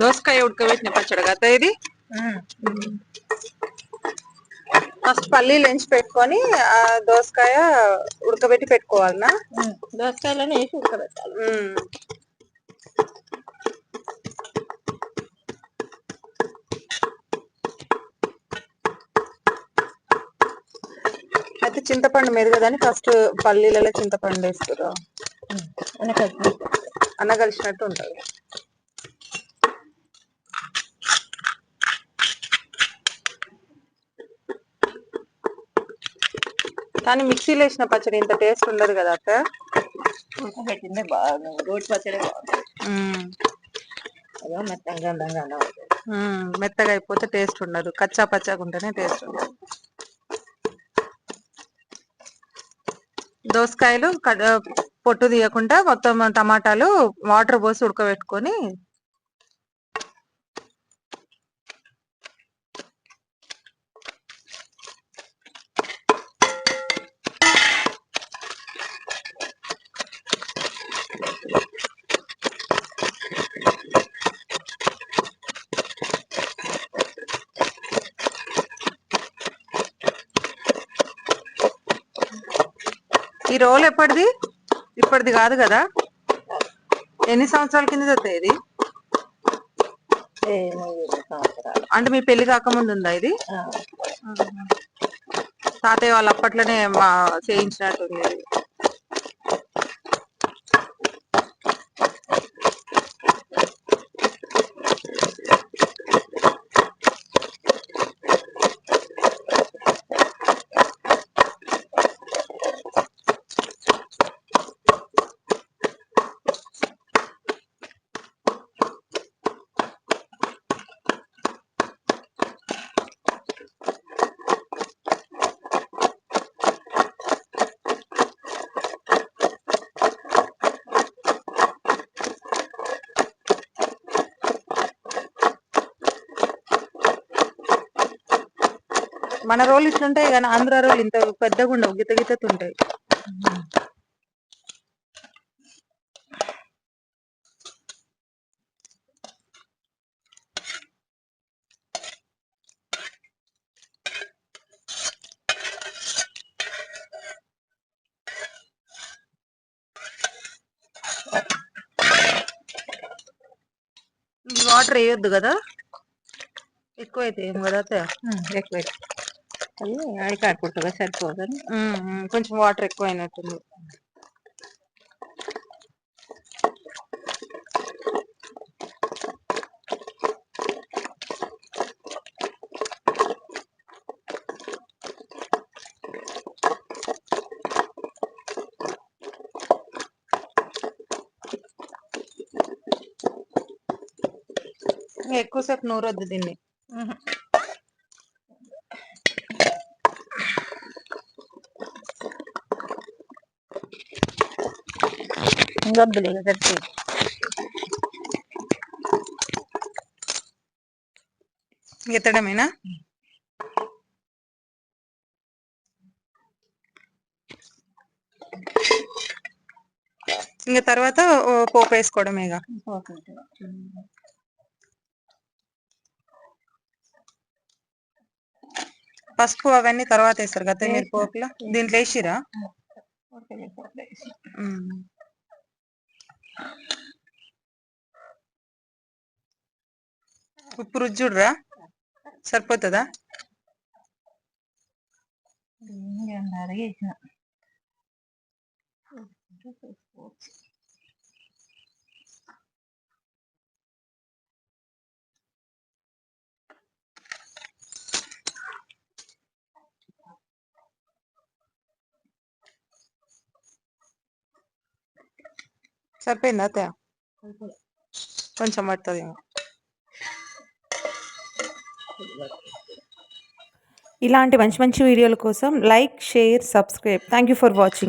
దోసకాయ ఉడకబెట్టిన పచ్చడి కదా ఇది? ఫస్ట్ పల్లీలు ఎంచి పెట్టుకొని ఆ దోసకాయ ఉడకబెట్టి పెట్టుకోవాలనా దోసకాయలను వేసి ఉడకబెట్టాలి. అయితే చింతపండు మెరుగదని ఫస్ట్ పల్లీలలో చింతపండు వేస్తారు కలిసినట్టు ఉంటది. కానీ మిక్సీలో వేసిన పచ్చడి ఇంత టేస్ట్ ఉండదు కదా అక్క? ఉడకబెట్టిందే బాగుంది రోటి పచ్చడి మెత్తంగా మెత్తగా అయిపోతే టేస్ట్ ఉండదు. కచ్చా పచ్చాగా ఉంటేనే టేస్ట్ ఉండదు. దోసకాయలు పొట్టు తీయకుండా మొత్తం టమాటాలు వాటర్ పోసి ఉడకబెట్టుకొని ఈ రోల్ ఎప్పటిది? ఇప్పటిది కాదు కదా? ఎన్ని సంవత్సరాల కింద వస్తాయి ఇది? అంటే మీ పెళ్ళి కాకముందు ఉందా ఇది? తాతయ్య వాళ్ళు అప్పట్లోనే మా చేయించినట్టుంది. మన రోల్ ఇట్లుంటాయి కానీ ఆంధ్ర రోల్ ఇంత పెద్దగా ఉండవు గిత గితతు ఉంటాయి వాటర్ వేయొద్దు కదా? ఎక్కువైతే ఏం కదా ఎక్కువైతే. ఉమ్, ఎక్కువ అది సరిపోదని. కొంచెం వాటర్ ఎక్కువ అయినట్టుంది ఎక్కువసేపు నూరొద్దు దీన్ని. గబ్బులే సరిపోయి ఎత్తడమేనా ఇంకా తర్వాత పోపు వేసుకోవడమేగా పసుపు అవన్నీ తర్వాత వేస్తారు కదా మీరు పోపులో? దీంట్లో వేసిరా? ఉప్పు రుచి చూడరా. సరిపోతుందా? సరిపోయిందా అత్తయ్య? కొంచెం పడుతుంది ఇలాంటి మంచి మంచి వీడియోల కోసం like share subscribe. Thank you for watching